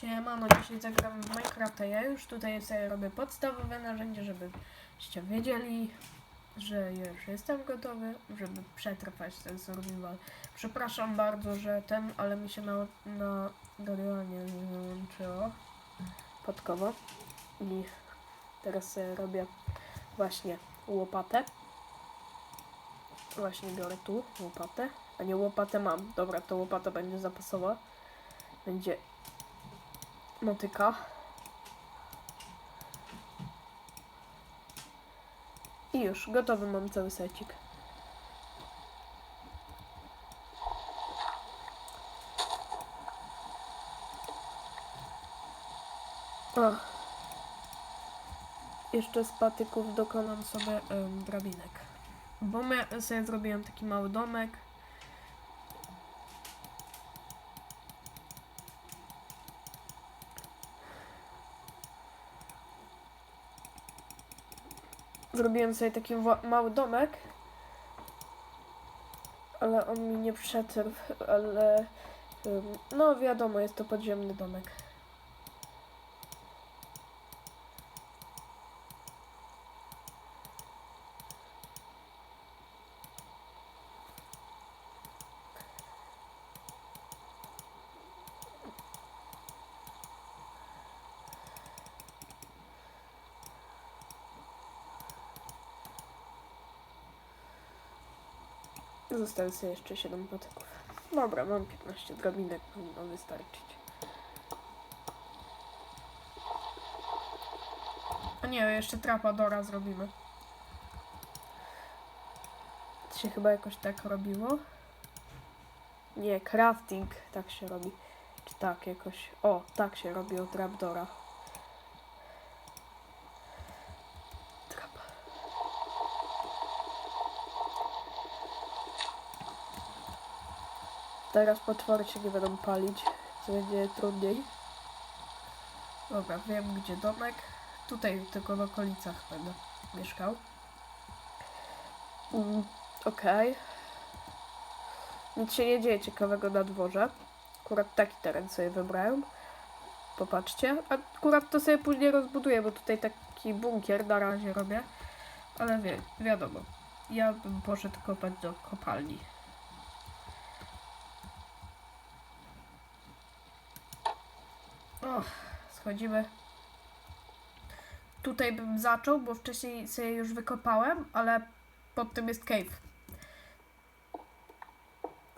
Siemano, dzisiaj zagram w Minecrafta. Ja już tutaj sobie robię podstawowe narzędzie, żebyście wiedzieli, że już jestem gotowy, żeby przetrwać ten survival. Przepraszam bardzo, że ten, ale mi się na, na nagrywanie wyłączyło podkowo. I teraz sobie robię właśnie łopatę. Właśnie biorę tu łopatę, a nie łopatę mam. Dobra, to łopata będzie zapasowa. Będzie motyka. I już, gotowy mam cały secik. O. Jeszcze z patyków dokonam sobie em, drabinek. Bo sobie zrobiłem taki mały domek. Zrobiłem sobie taki mały domek. Ale on mi nie przetrwał, ale no wiadomo, jest to podziemny domek. Zostały sobie jeszcze 7 patyków. Dobra, mam 15 drabinek, powinno wystarczyć. A nie, jeszcze trapadora zrobimy. To się chyba jakoś tak robiło. Nie, crafting tak się robi. Czy tak jakoś. O, tak się robi od trapdora. Teraz potwory się nie będą palić, co będzie trudniej. Dobra, wiem gdzie domek. Tutaj tylko w okolicach będę mieszkał. Mm, Okej. Nic się nie dzieje ciekawego na dworze. Akurat taki teren sobie wybrałem. Popatrzcie. Akurat to sobie później rozbuduję, bo tutaj taki bunkier na razie robię. Ale wie, wiadomo. Ja bym poszedł kopać do kopalni. O, schodzimy. Tutaj bym zaczął, bo wcześniej sobie już wykopałem, ale pod tym jest cave.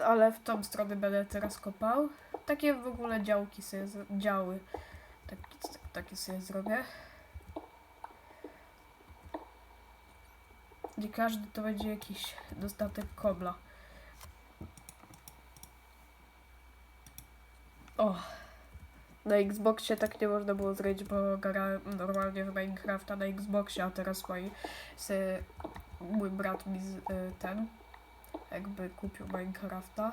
Ale w tą stronę będę teraz kopał. Takie w ogóle działki sobie, działy. Taki, takie sobie zrobię. Nie każdy to będzie jakiś dostatek kobla. O, na Xboxie tak nie można było zrobić, bo grałem normalnie w Minecrafta na Xboxie, a teraz moi, se, mój brat mi z, y, ten jakby kupił Minecrafta.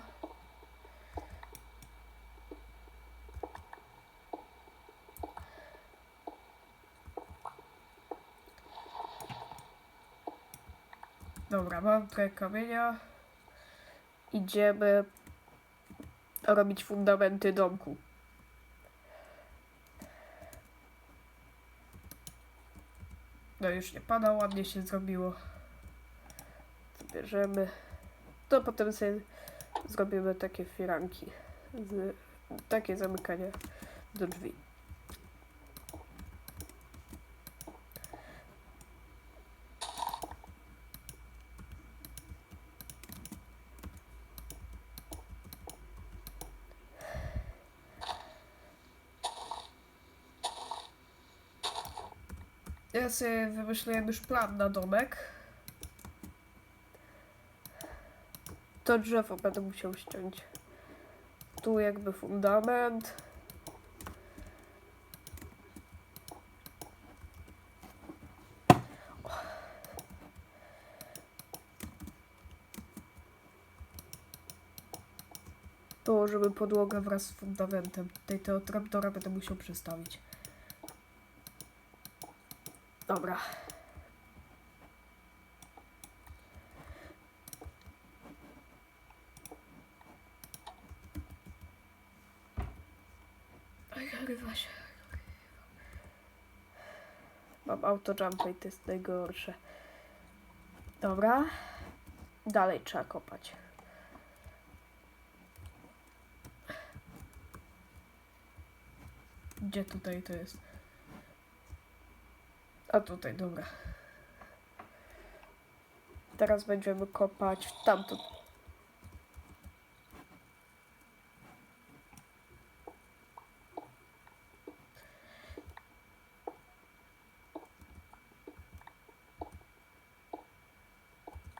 Dobra, mam trochę kamienia. Idziemy robić fundamenty domku. No już nie pada, ładnie się zrobiło. Bierzemy. To potem sobie zrobimy takie firanki. Z, takie zamykanie do drzwi. Ja sobie wymyśliłem już plan na domek. To drzewo będę musiał ściąć. Tu jakby fundament. Położymy podłogę wraz z fundamentem. Tutaj tego trapdora będę musiał przestawić. Dobra. Ej. Rywa się. Mam autojumpa i to jest najgorsze. Dobra. Dalej trzeba kopać. Gdzie tutaj to jest? A tutaj, dobra. Teraz będziemy kopać w tamtą.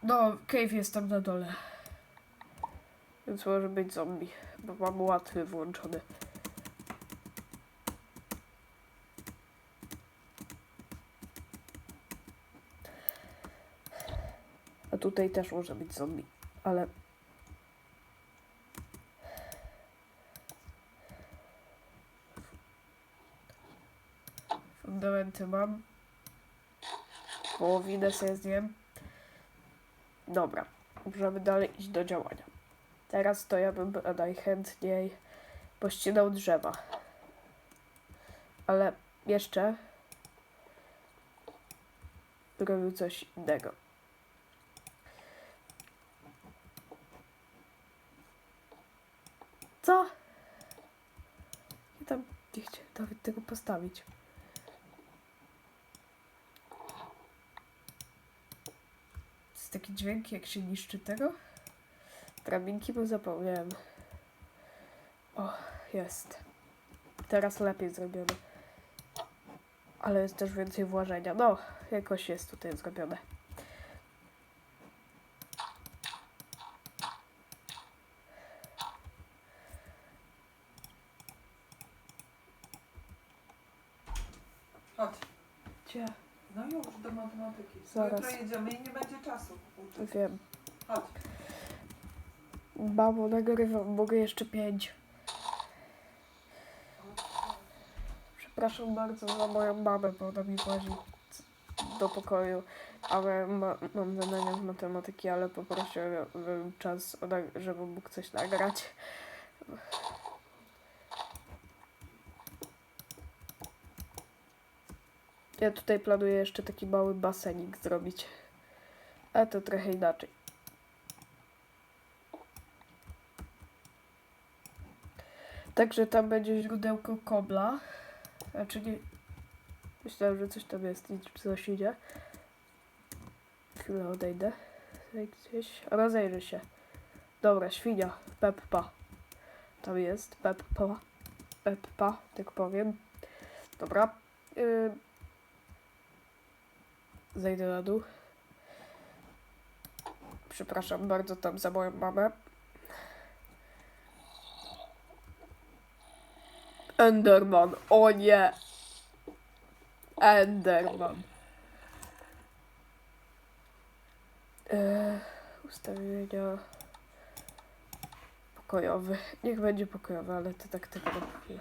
No, cave jest tam na dole. Więc może być zombie, bo mam łatwy włączony. Tutaj też może być zombie, ale... Fundamenty mam. Połowinę sobie zjem. Dobra, możemy dalej iść do działania. Teraz to ja bym najchętniej pościnał drzewa. Ale jeszcze robił coś innego. Co? Ja tam nie chciałem nawet tego postawić. To jest taki dźwięk, jak się niszczy tego. Drabinki, bo zapomniałem. O, jest. Teraz lepiej zrobione. Ale jest też więcej włożenia. No, jakoś jest tutaj zrobione. Chodź. Gdzie? No już do matematyki. Zaraz. Jutro jedziemy i nie będzie czasu uczyć. Wiem. Chodź. Mamo, nagrywam. Mogę jeszcze pięć. Przepraszam bardzo za moją mamę, bo ona mi włazi do pokoju, ale ma, mam zadania z matematyki, ale poprosiłem czas, żeby mógł coś nagrać. Ja tutaj planuję jeszcze taki mały basenik zrobić. Ale to trochę inaczej. Także tam będzie źródełko kobla. Znaczy nie... Myślałem, że coś tam jest i coś idzie. Chwilę odejdę. Gdzieś. Rozejrzę się. Dobra, świnia. Peppa. Tam jest. Peppa. Peppa, tak powiem. Dobra. Yy... Zejdę na dół. Przepraszam bardzo tam za moją mamę. Enderman. O nie. Enderman. Eee, ustawienia pokojowy. Niech będzie pokojowy, ale to tak tylko na chwilę.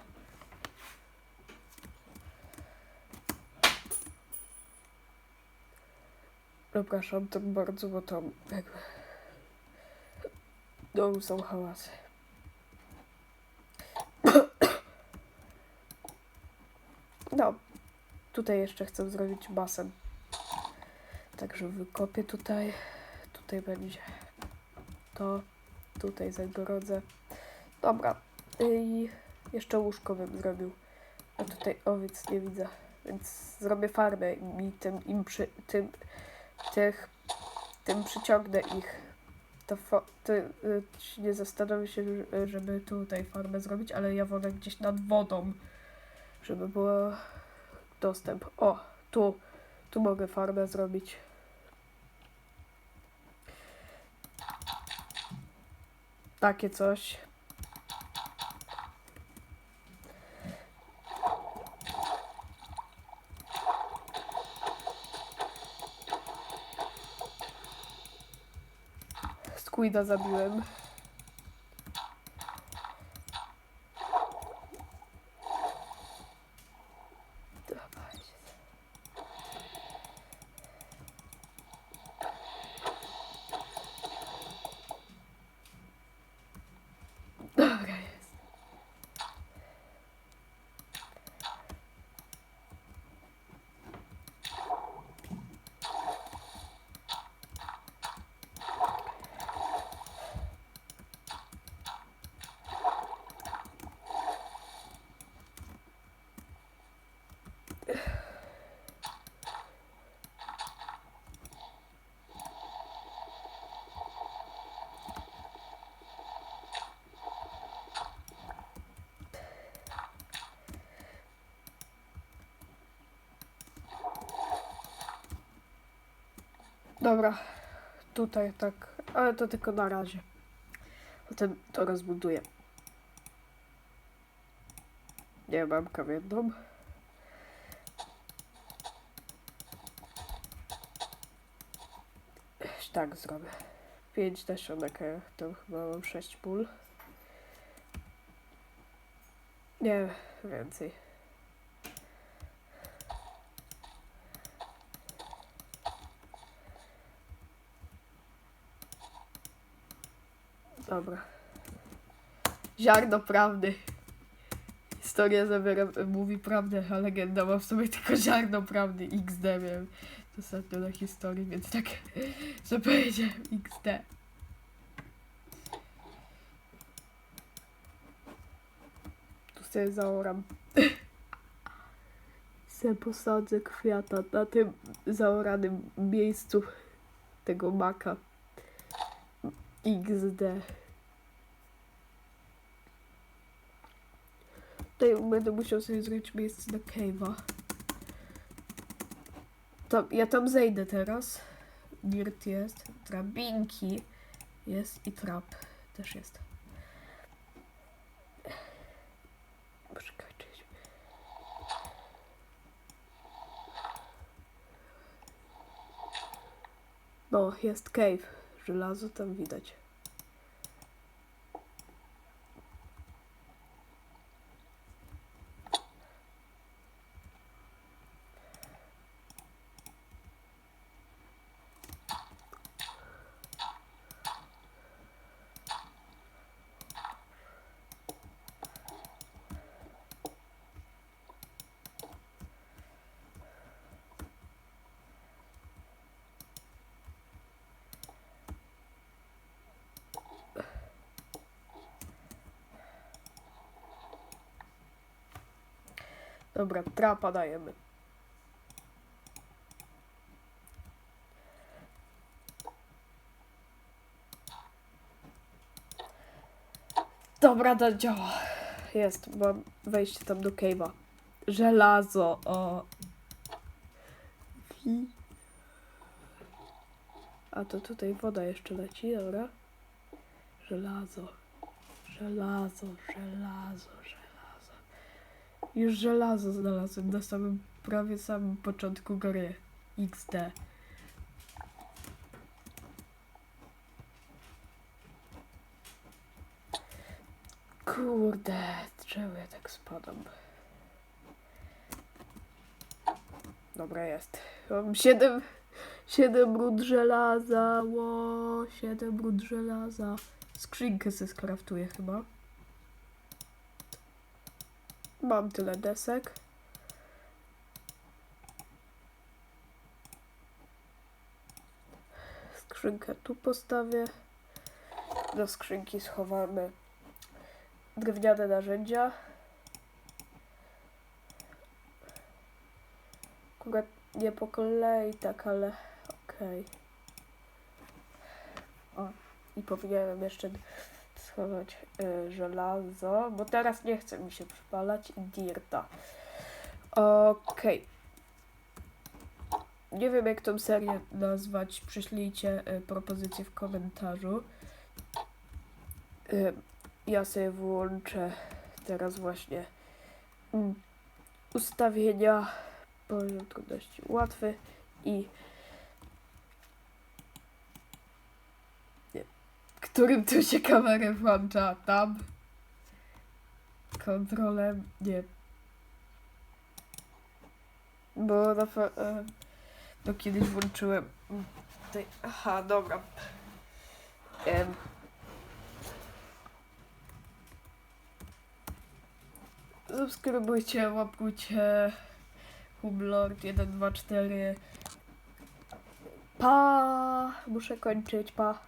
Przepraszam tak bardzo, bo tam jakby domu są hałasy. No, tutaj jeszcze chcę zrobić basen. Także wykopię tutaj. Tutaj będzie to. Tutaj zagrodzę. Dobra. I jeszcze łóżko bym zrobił. A tutaj owiec nie widzę. Więc zrobię farmę i tym im przy, tym tych tym przyciągnę ich. To ty, y, nie zastanowię się, że- żeby tutaj farmę zrobić, ale ja wolę gdzieś nad wodą żeby był dostęp. O, tu, tu mogę farmę zrobić. Takie coś. Squida zabiłem. Dobra, tutaj tak, ale to tylko na razie. Potem to rozbuduję. Nie mam kamienną. Tak zrobię. 5 nasionek, to chyba mam 6 pól. Nie, więcej. Dobra. Ziarno prawdy. Historia zawiera, mówi prawdę, a legenda ma w sobie tylko ziarno prawdy. XD miałem ostatnio na historii, więc tak, że powiedziałem XD. Tu sobie zaoram. Se posadzę kwiata na tym zaoranym miejscu tego maka. XD. Tutaj będę musiał sobie zrobić miejsce na cave'a. To, ja tam zejdę teraz. Dirt jest. Drabinki jest i trap też jest. No, jest cave. Żelazo tam widać. Dobra, trapa dajemy. Dobra, to działa. Jest, mam wejście tam do cave'a. Żelazo, o. A to tutaj woda jeszcze leci, dobra. Żelazo, żelazo, żelazo. Już żelazo znalazłem na samym, prawie samym początku gry. XD. Kurde, czemu ja tak spadam? Dobra, jest. Mam 7, 7 ród żelaza, ło, 7 ród żelaza. Skrzynkę sobie skraftuję chyba. Mam tyle desek. Skrzynkę tu postawię. Do skrzynki schowamy drewniane narzędzia. Akurat nie po kolei, tak, ale okej. O, i powinienem jeszcze y, żelazo, bo teraz nie chce mi się przypalać dirta. Okej. Nie wiem jak tą serię nazwać, przyślijcie y, propozycje w komentarzu. Y, ja sobie włączę teraz właśnie mm, ustawienia poziom trudności łatwy i którym tu się kamerę włącza tam kontrolem nie bo na fe- e, to kiedyś włączyłem tutaj, aha dobra em, Subskrybujcie, łapkujcie. Humlord 1, 2, 4. Pa! Muszę kończyć, pa.